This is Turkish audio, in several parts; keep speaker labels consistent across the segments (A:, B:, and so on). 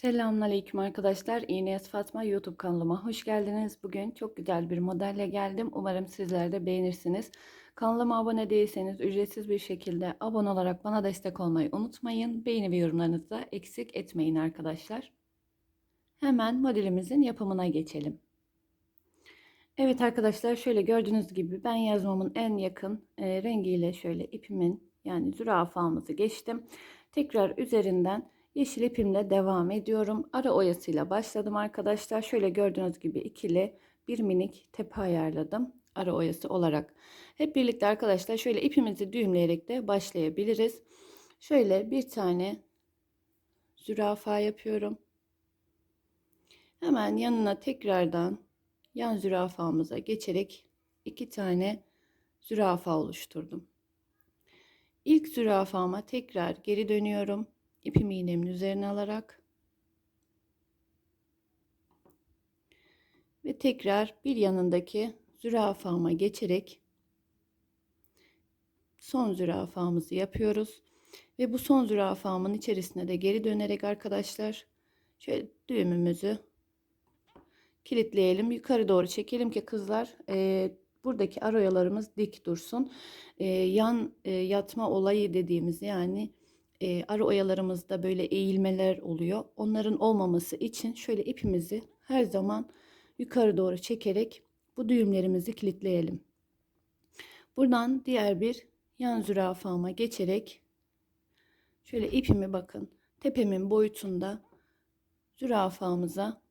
A: Selamünaleyküm arkadaşlar. İğneyaz Fatma YouTube kanalıma hoş geldiniz. Bugün çok güzel bir modelle geldim. Umarım sizler de beğenirsiniz. Kanalıma abone değilseniz ücretsiz bir şekilde abone olarak bana destek olmayı unutmayın. Beğeni ve yorumlarınızı da eksik etmeyin arkadaşlar. Hemen modelimizin yapımına geçelim. Evet arkadaşlar şöyle gördüğünüz gibi ben yazmamın en yakın e, rengiyle şöyle ipimin yani zürafamızı geçtim. Tekrar üzerinden Yeşil ipimle devam ediyorum. Ara oyasıyla başladım arkadaşlar. Şöyle gördüğünüz gibi ikili bir minik tepe ayarladım. Ara oyası olarak. Hep birlikte arkadaşlar şöyle ipimizi düğümleyerek de başlayabiliriz. Şöyle bir tane zürafa yapıyorum. Hemen yanına tekrardan yan zürafamıza geçerek iki tane zürafa oluşturdum. İlk zürafama tekrar geri dönüyorum ipimi iğnemin üzerine alarak ve tekrar bir yanındaki zürafama geçerek son zürafamızı yapıyoruz. Ve bu son zürafamın içerisine de geri dönerek arkadaşlar şöyle düğümümüzü kilitleyelim. Yukarı doğru çekelim ki kızlar e, buradaki aroyalarımız dik dursun. E, yan e, yatma olayı dediğimiz yani e, ara oyalarımızda böyle eğilmeler oluyor. Onların olmaması için şöyle ipimizi her zaman yukarı doğru çekerek bu düğümlerimizi kilitleyelim. Buradan diğer bir yan zürafama geçerek şöyle ipimi bakın tepemin boyutunda zürafamıza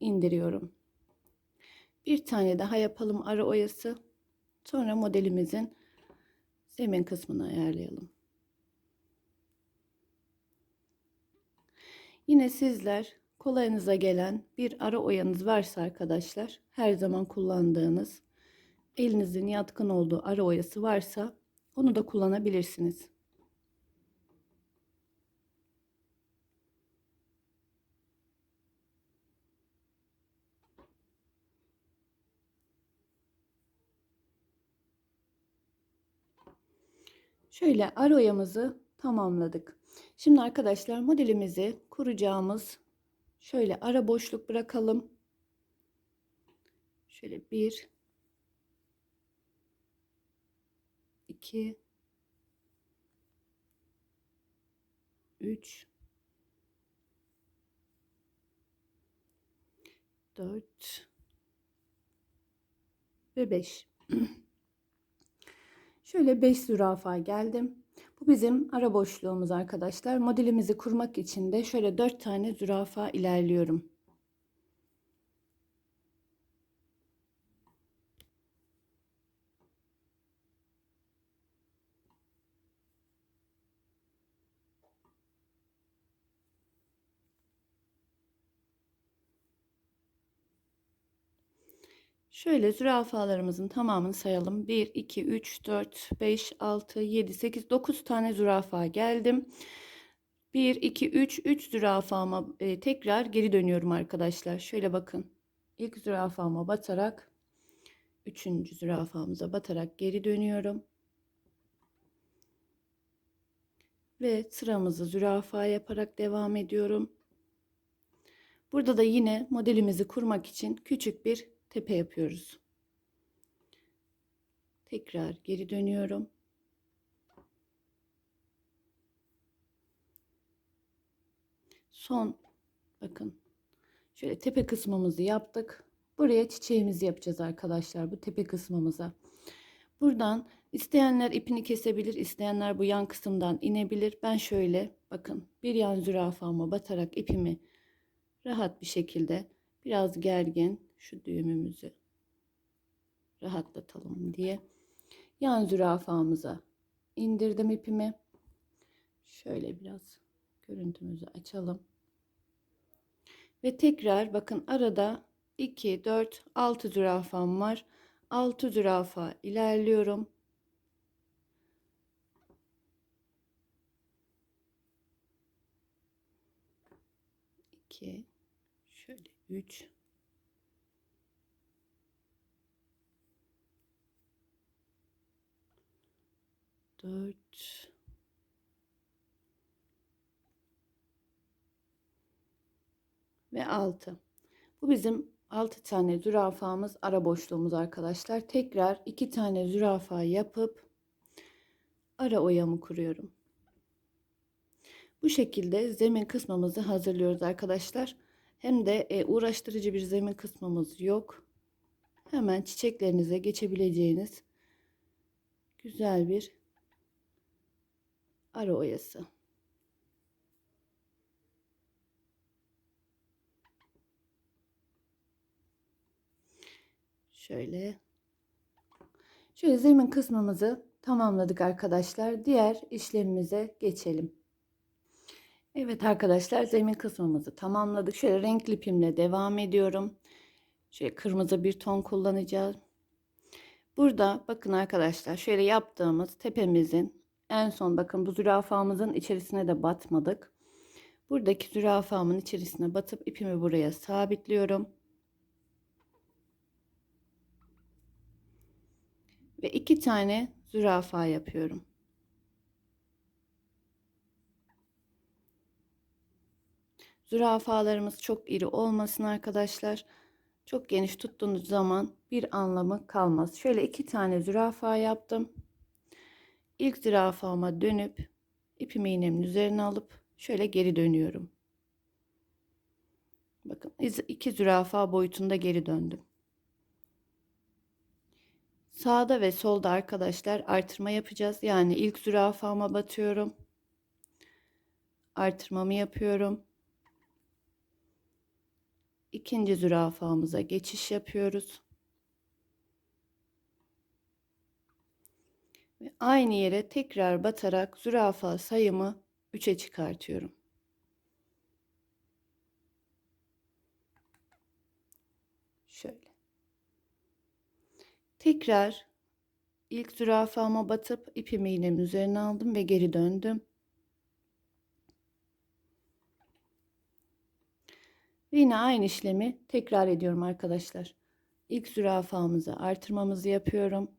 A: indiriyorum. Bir tane daha yapalım ara oyası. Sonra modelimizin zemin kısmını ayarlayalım. Yine sizler kolayınıza gelen bir ara oyanız varsa arkadaşlar her zaman kullandığınız elinizin yatkın olduğu ara oyası varsa onu da kullanabilirsiniz. Şöyle ara oyamızı tamamladık. Şimdi arkadaşlar modelimizi kuracağımız şöyle ara boşluk bırakalım. Şöyle bir, iki, üç, dört ve beş. Şöyle beş zürafa geldim. Bizim ara boşluğumuz arkadaşlar. Modelimizi kurmak için de şöyle 4 tane zürafa ilerliyorum. Şöyle zürafalarımızın tamamını sayalım. 1, 2, 3, 4, 5, 6, 7, 8, 9 tane zürafa geldim. 1, 2, 3, 3 zürafama e, tekrar geri dönüyorum arkadaşlar. Şöyle bakın. İlk zürafama batarak, üçüncü zürafamıza batarak geri dönüyorum. Ve sıramızı zürafa yaparak devam ediyorum. Burada da yine modelimizi kurmak için küçük bir tepe yapıyoruz. Tekrar geri dönüyorum. Son bakın şöyle tepe kısmımızı yaptık. Buraya çiçeğimizi yapacağız arkadaşlar bu tepe kısmımıza. Buradan isteyenler ipini kesebilir, isteyenler bu yan kısımdan inebilir. Ben şöyle bakın bir yan zürafama batarak ipimi rahat bir şekilde biraz gergin şu düğümümüzü rahatlatalım diye yan zürafamıza indirdim ipimi. Şöyle biraz görüntümüzü açalım. Ve tekrar bakın arada 2, 4, 6 zürafam var. 6 zürafa ilerliyorum. İki, şöyle üç, 4 5 ve 6. Bu bizim 6 tane zürafamız ara boşluğumuz arkadaşlar. Tekrar 2 tane zürafa yapıp ara oyamı kuruyorum. Bu şekilde zemin kısmımızı hazırlıyoruz arkadaşlar. Hem de e, uğraştırıcı bir zemin kısmımız yok. Hemen çiçeklerinize geçebileceğiniz güzel bir ara oyası. Şöyle. Şöyle zemin kısmımızı tamamladık arkadaşlar. Diğer işlemimize geçelim. Evet arkadaşlar zemin kısmımızı tamamladık. Şöyle renkli ipimle devam ediyorum. Şöyle kırmızı bir ton kullanacağız. Burada bakın arkadaşlar şöyle yaptığımız tepemizin en son bakın bu zürafamızın içerisine de batmadık. Buradaki zürafamın içerisine batıp ipimi buraya sabitliyorum. Ve iki tane zürafa yapıyorum. Zürafalarımız çok iri olmasın arkadaşlar. Çok geniş tuttuğunuz zaman bir anlamı kalmaz. Şöyle iki tane zürafa yaptım. İlk zürafama dönüp ipimi iğnemin üzerine alıp şöyle geri dönüyorum. Bakın iki zürafa boyutunda geri döndüm. Sağda ve solda arkadaşlar artırma yapacağız. Yani ilk zürafama batıyorum. Artırmamı yapıyorum. İkinci zürafamıza geçiş yapıyoruz. Ve aynı yere tekrar batarak zürafa sayımı 3'e çıkartıyorum. Şöyle. Tekrar ilk zürafama batıp ipimi iğnemin üzerine aldım ve geri döndüm. Ve yine aynı işlemi tekrar ediyorum arkadaşlar. İlk zürafamızı artırmamızı yapıyorum.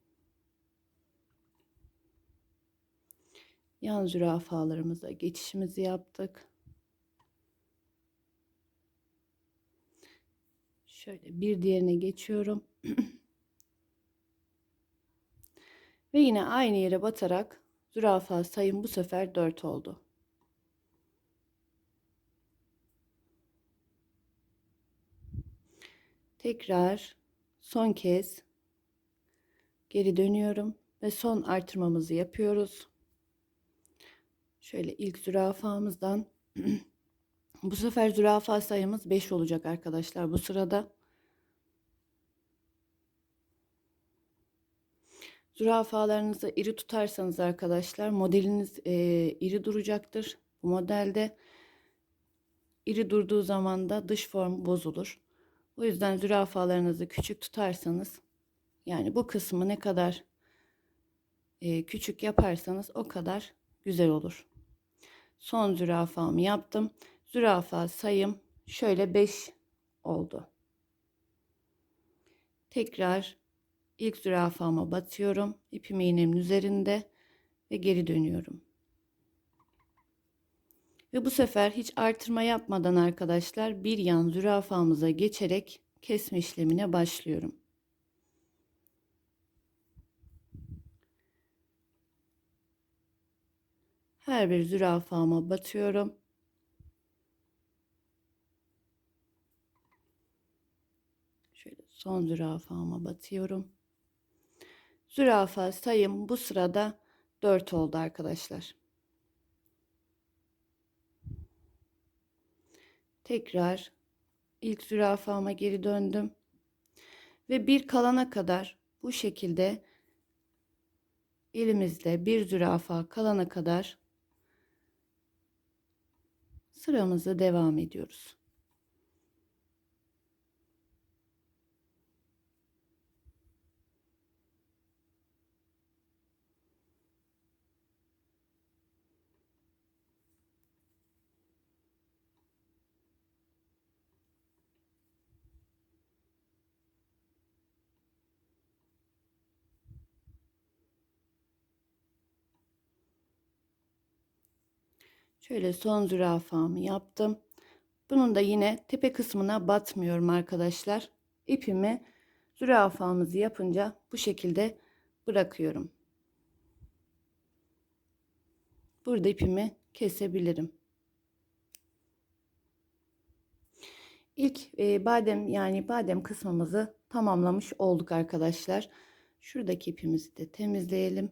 A: Yan zürafalarımıza geçişimizi yaptık. Şöyle bir diğerine geçiyorum. Ve yine aynı yere batarak zürafa sayım bu sefer 4 oldu. Tekrar son kez geri dönüyorum ve son artırmamızı yapıyoruz. Şöyle ilk zürafamızdan bu sefer zürafa sayımız 5 olacak arkadaşlar bu sırada. Zürafalarınızı iri tutarsanız arkadaşlar modeliniz e, iri duracaktır. Bu modelde iri durduğu zaman da dış form bozulur. O yüzden zürafalarınızı küçük tutarsanız yani bu kısmı ne kadar e, küçük yaparsanız o kadar güzel olur. Son zürafamı yaptım. Zürafa sayım şöyle 5 oldu. Tekrar ilk zürafama batıyorum. İpimi iğnemin üzerinde ve geri dönüyorum. Ve bu sefer hiç artırma yapmadan arkadaşlar bir yan zürafamıza geçerek kesme işlemine başlıyorum. Her bir zürafama batıyorum. Şöyle son zürafama batıyorum. Zürafa sayım bu sırada 4 oldu arkadaşlar. Tekrar ilk zürafama geri döndüm. Ve bir kalana kadar bu şekilde elimizde bir zürafa kalana kadar sıramızı devam ediyoruz. Şöyle son zürafamı yaptım. Bunun da yine tepe kısmına batmıyorum arkadaşlar. İpimi zürafamızı yapınca bu şekilde bırakıyorum. Burada ipimi kesebilirim. İlk e, badem yani badem kısmımızı tamamlamış olduk arkadaşlar. Şuradaki ipimizi de temizleyelim.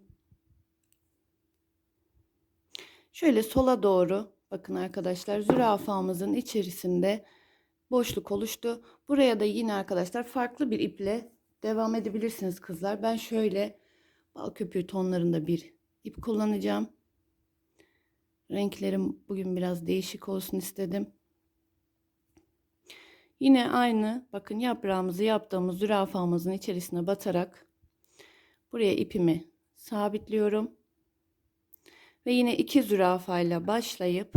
A: Şöyle sola doğru bakın arkadaşlar zürafamızın içerisinde boşluk oluştu. Buraya da yine arkadaşlar farklı bir iple devam edebilirsiniz kızlar. Ben şöyle bal köpüğü tonlarında bir ip kullanacağım. Renklerim bugün biraz değişik olsun istedim. Yine aynı bakın yaprağımızı yaptığımız zürafamızın içerisine batarak buraya ipimi sabitliyorum. Ve yine iki zürafayla başlayıp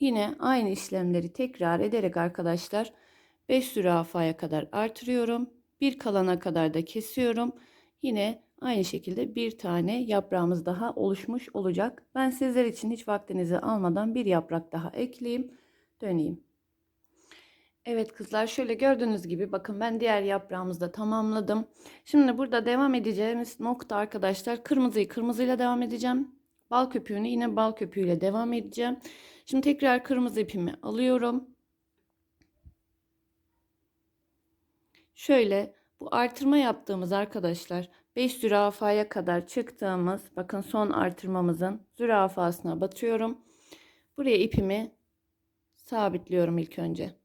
A: yine aynı işlemleri tekrar ederek arkadaşlar 5 zürafaya kadar artırıyorum. Bir kalana kadar da kesiyorum. Yine aynı şekilde bir tane yaprağımız daha oluşmuş olacak. Ben sizler için hiç vaktinizi almadan bir yaprak daha ekleyeyim. Döneyim. Evet kızlar şöyle gördüğünüz gibi bakın ben diğer yaprağımızı da tamamladım. Şimdi burada devam edeceğimiz nokta arkadaşlar kırmızıyı kırmızıyla devam edeceğim. Bal köpüğünü yine bal köpüğüyle devam edeceğim. Şimdi tekrar kırmızı ipimi alıyorum. Şöyle bu artırma yaptığımız arkadaşlar 5 zürafaya kadar çıktığımız bakın son artırmamızın zürafasına batıyorum. Buraya ipimi sabitliyorum ilk önce.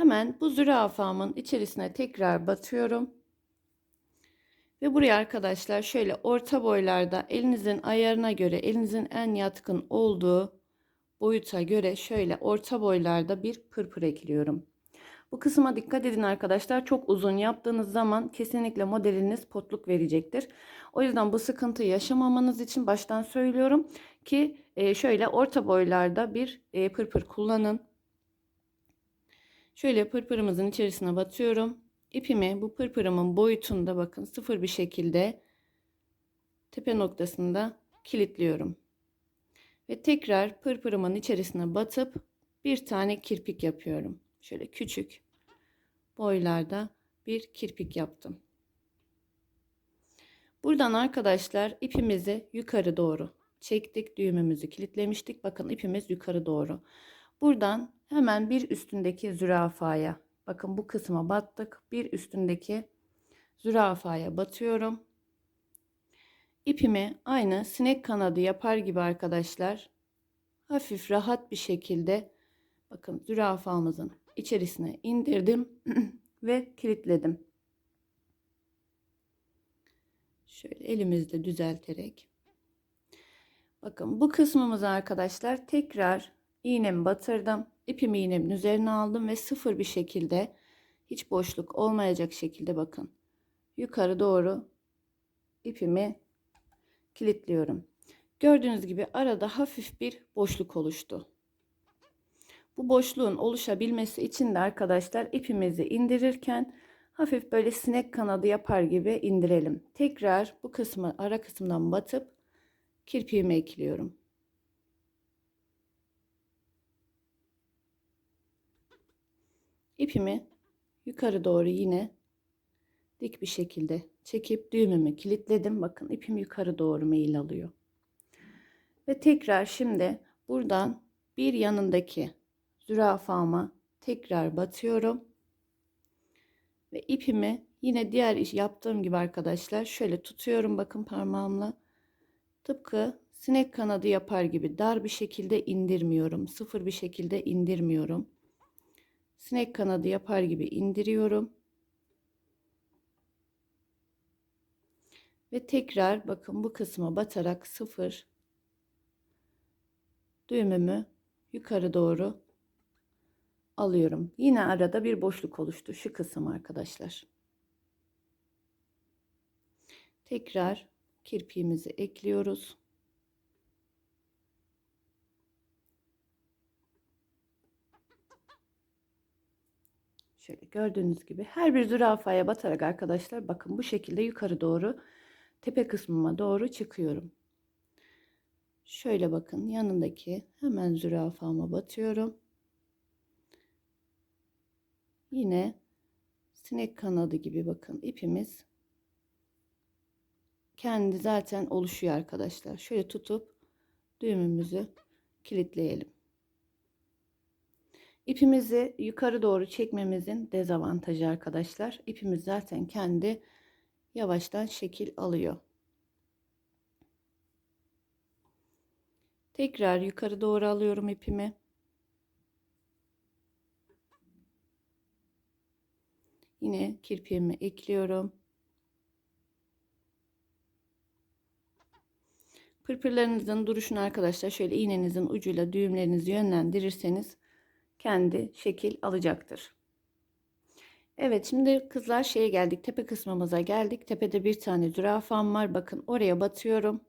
A: Hemen bu zürafamın içerisine tekrar batıyorum. Ve buraya arkadaşlar şöyle orta boylarda elinizin ayarına göre elinizin en yatkın olduğu boyuta göre şöyle orta boylarda bir pırpır ekliyorum. Bu kısma dikkat edin arkadaşlar. Çok uzun yaptığınız zaman kesinlikle modeliniz potluk verecektir. O yüzden bu sıkıntı yaşamamanız için baştan söylüyorum ki e, şöyle orta boylarda bir e, pırpır kullanın. Şöyle pırpırımızın içerisine batıyorum. İpimi bu pırpırımın boyutunda bakın sıfır bir şekilde tepe noktasında kilitliyorum. Ve tekrar pırpırımın içerisine batıp bir tane kirpik yapıyorum. Şöyle küçük boylarda bir kirpik yaptım. Buradan arkadaşlar ipimizi yukarı doğru çektik. Düğümümüzü kilitlemiştik. Bakın ipimiz yukarı doğru. Buradan hemen bir üstündeki zürafaya bakın bu kısma battık. Bir üstündeki zürafaya batıyorum. İpimi aynı sinek kanadı yapar gibi arkadaşlar hafif rahat bir şekilde bakın zürafamızın içerisine indirdim ve kilitledim. Şöyle elimizle düzelterek. Bakın bu kısmımızı arkadaşlar tekrar iğnemi batırdım. İpimi iğnemin üzerine aldım ve sıfır bir şekilde hiç boşluk olmayacak şekilde bakın. Yukarı doğru ipimi kilitliyorum. Gördüğünüz gibi arada hafif bir boşluk oluştu. Bu boşluğun oluşabilmesi için de arkadaşlar ipimizi indirirken hafif böyle sinek kanadı yapar gibi indirelim. Tekrar bu kısmı ara kısımdan batıp kirpiğimi ekliyorum. İpimi yukarı doğru yine dik bir şekilde çekip düğümümü kilitledim. Bakın ipim yukarı doğru meyil alıyor. Ve tekrar şimdi buradan bir yanındaki zürafama tekrar batıyorum. Ve ipimi yine diğer iş yaptığım gibi arkadaşlar şöyle tutuyorum bakın parmağımla. Tıpkı sinek kanadı yapar gibi dar bir şekilde indirmiyorum. Sıfır bir şekilde indirmiyorum. Sinek kanadı yapar gibi indiriyorum. Ve tekrar bakın bu kısma batarak sıfır düğümümü yukarı doğru alıyorum. Yine arada bir boşluk oluştu şu kısım arkadaşlar. Tekrar kirpiğimizi ekliyoruz. Şöyle gördüğünüz gibi her bir zürafaya batarak arkadaşlar bakın bu şekilde yukarı doğru tepe kısmıma doğru çıkıyorum. Şöyle bakın yanındaki hemen zürafama batıyorum. Yine sinek kanadı gibi bakın ipimiz kendi zaten oluşuyor arkadaşlar. Şöyle tutup düğümümüzü kilitleyelim. İpimizi yukarı doğru çekmemizin dezavantajı arkadaşlar. İpimiz zaten kendi yavaştan şekil alıyor. Tekrar yukarı doğru alıyorum ipimi. Yine kirpiğimi ekliyorum. Pırpırlarınızın duruşunu arkadaşlar şöyle iğnenizin ucuyla düğümlerinizi yönlendirirseniz kendi şekil alacaktır. Evet şimdi kızlar şeye geldik tepe kısmımıza geldik. Tepede bir tane zürafam var. Bakın oraya batıyorum.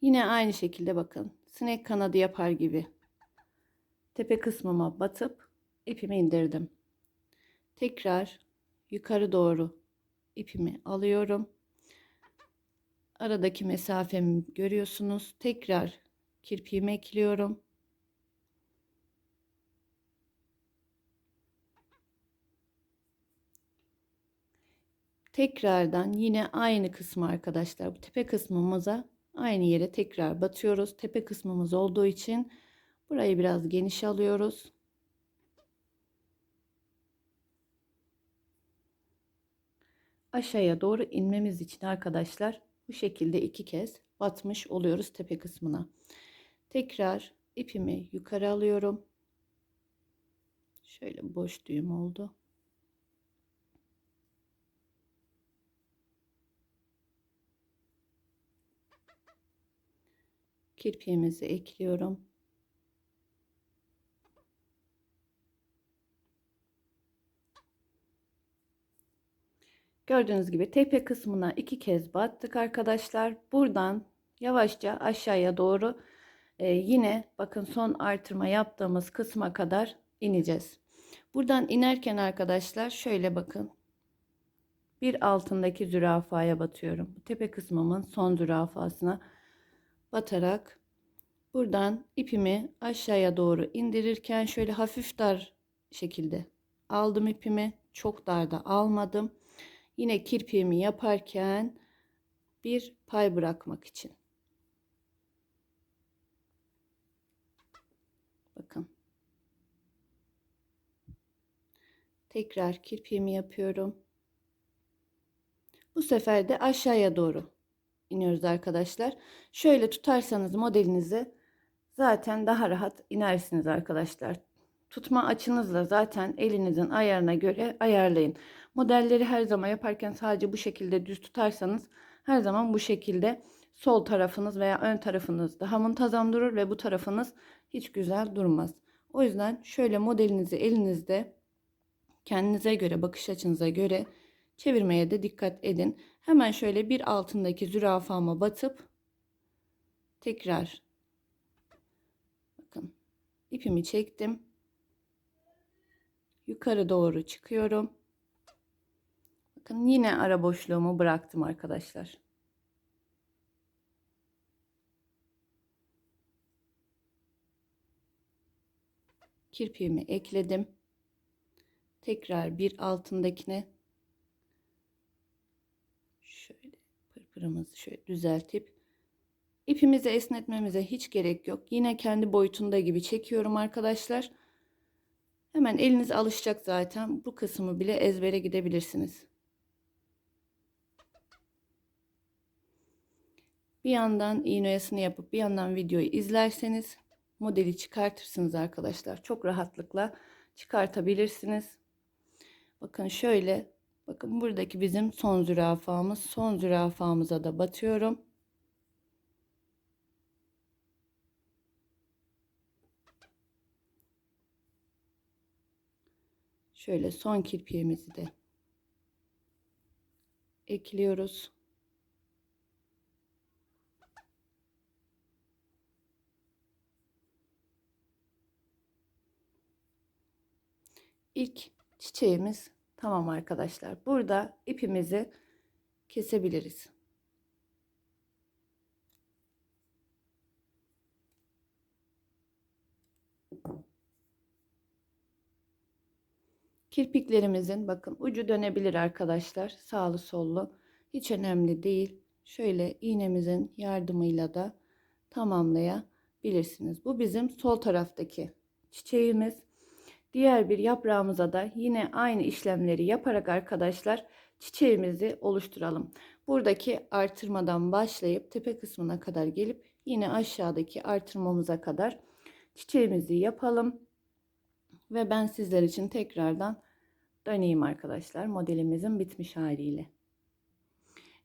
A: Yine aynı şekilde bakın sinek kanadı yapar gibi tepe kısmıma batıp ipimi indirdim. Tekrar yukarı doğru ipimi alıyorum. Aradaki mesafemi görüyorsunuz. Tekrar kirpiğimi ekliyorum. Tekrardan yine aynı kısmı arkadaşlar bu tepe kısmımıza aynı yere tekrar batıyoruz. Tepe kısmımız olduğu için burayı biraz geniş alıyoruz. Aşağıya doğru inmemiz için arkadaşlar bu şekilde iki kez batmış oluyoruz tepe kısmına. Tekrar ipimi yukarı alıyorum. Şöyle boş düğüm oldu. Kirpiğimizi ekliyorum. Gördüğünüz gibi tepe kısmına iki kez battık arkadaşlar. Buradan yavaşça aşağıya doğru e, yine bakın son artırma yaptığımız kısma kadar ineceğiz. Buradan inerken arkadaşlar şöyle bakın. Bir altındaki zürafaya batıyorum. Tepe kısmımın son zürafasına batarak buradan ipimi aşağıya doğru indirirken şöyle hafif dar şekilde aldım ipimi. Çok darda almadım. Yine kirpiğimi yaparken bir pay bırakmak için. Bakın. Tekrar kirpiğimi yapıyorum. Bu sefer de aşağıya doğru iniyoruz arkadaşlar. Şöyle tutarsanız modelinizi zaten daha rahat inersiniz arkadaşlar. Tutma açınızla zaten elinizin ayarına göre ayarlayın. Modelleri her zaman yaparken sadece bu şekilde düz tutarsanız her zaman bu şekilde sol tarafınız veya ön tarafınız daha muntazam durur ve bu tarafınız hiç güzel durmaz. O yüzden şöyle modelinizi elinizde kendinize göre bakış açınıza göre çevirmeye de dikkat edin. Hemen şöyle bir altındaki zürafama batıp tekrar bakın ipimi çektim. Yukarı doğru çıkıyorum. Bakın yine ara boşluğumu bıraktım arkadaşlar. Kirpiğimi ekledim. Tekrar bir altındakine şöyle pırpırımızı şöyle düzeltip ipimizi esnetmemize hiç gerek yok. Yine kendi boyutunda gibi çekiyorum arkadaşlar. Hemen eliniz alışacak zaten. Bu kısmı bile ezbere gidebilirsiniz. Bir yandan iğne oyasını yapıp bir yandan videoyu izlerseniz modeli çıkartırsınız arkadaşlar. Çok rahatlıkla çıkartabilirsiniz. Bakın şöyle. Bakın buradaki bizim son zürafamız. Son zürafamıza da batıyorum. Şöyle son kirpiğimizi de ekliyoruz. İlk Çiçeğimiz tamam arkadaşlar. Burada ipimizi kesebiliriz. Kirpiklerimizin bakın ucu dönebilir arkadaşlar. Sağlı sollu. Hiç önemli değil. Şöyle iğnemizin yardımıyla da tamamlayabilirsiniz. Bu bizim sol taraftaki çiçeğimiz. Diğer bir yaprağımıza da yine aynı işlemleri yaparak arkadaşlar çiçeğimizi oluşturalım. Buradaki artırmadan başlayıp tepe kısmına kadar gelip yine aşağıdaki artırmamıza kadar çiçeğimizi yapalım. Ve ben sizler için tekrardan döneyim arkadaşlar modelimizin bitmiş haliyle.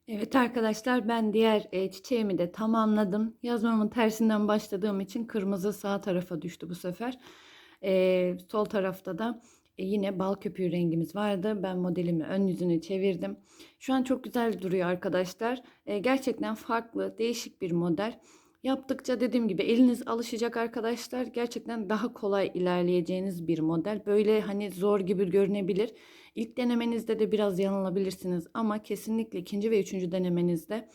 A: Evet arkadaşlar ben diğer e, çiçeğimi de tamamladım. Yazmamın tersinden başladığım için kırmızı sağ tarafa düştü bu sefer. E, sol tarafta da e, yine bal köpüğü rengimiz vardı. Ben modelimi ön yüzünü çevirdim. Şu an çok güzel duruyor arkadaşlar. E, gerçekten farklı, değişik bir model. Yaptıkça dediğim gibi eliniz alışacak arkadaşlar. Gerçekten daha kolay ilerleyeceğiniz bir model. Böyle hani zor gibi görünebilir. İlk denemenizde de biraz yanılabilirsiniz ama kesinlikle ikinci ve üçüncü denemenizde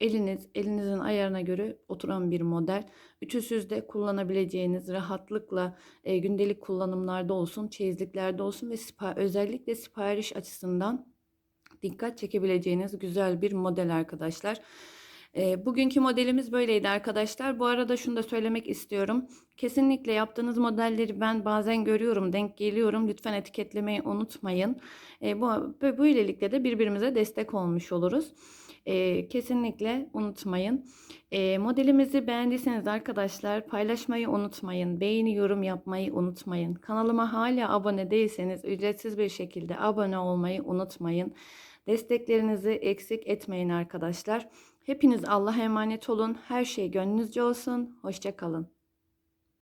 A: eliniz elinizin ayarına göre oturan bir model. Ütüsüzde kullanabileceğiniz rahatlıkla e, gündelik kullanımlarda olsun, çeyizliklerde olsun ve sipa özellikle sipariş açısından dikkat çekebileceğiniz güzel bir model arkadaşlar. E, bugünkü modelimiz böyleydi arkadaşlar. Bu arada şunu da söylemek istiyorum. Kesinlikle yaptığınız modelleri ben bazen görüyorum, denk geliyorum. Lütfen etiketlemeyi unutmayın. E, bu böylelikle de birbirimize destek olmuş oluruz. E, kesinlikle unutmayın. E, modelimizi beğendiyseniz arkadaşlar paylaşmayı unutmayın. Beğeni, yorum yapmayı unutmayın. Kanalıma hala abone değilseniz ücretsiz bir şekilde abone olmayı unutmayın. Desteklerinizi eksik etmeyin arkadaşlar. Hepiniz Allah'a emanet olun. Her şey gönlünüzce olsun. Hoşçakalın.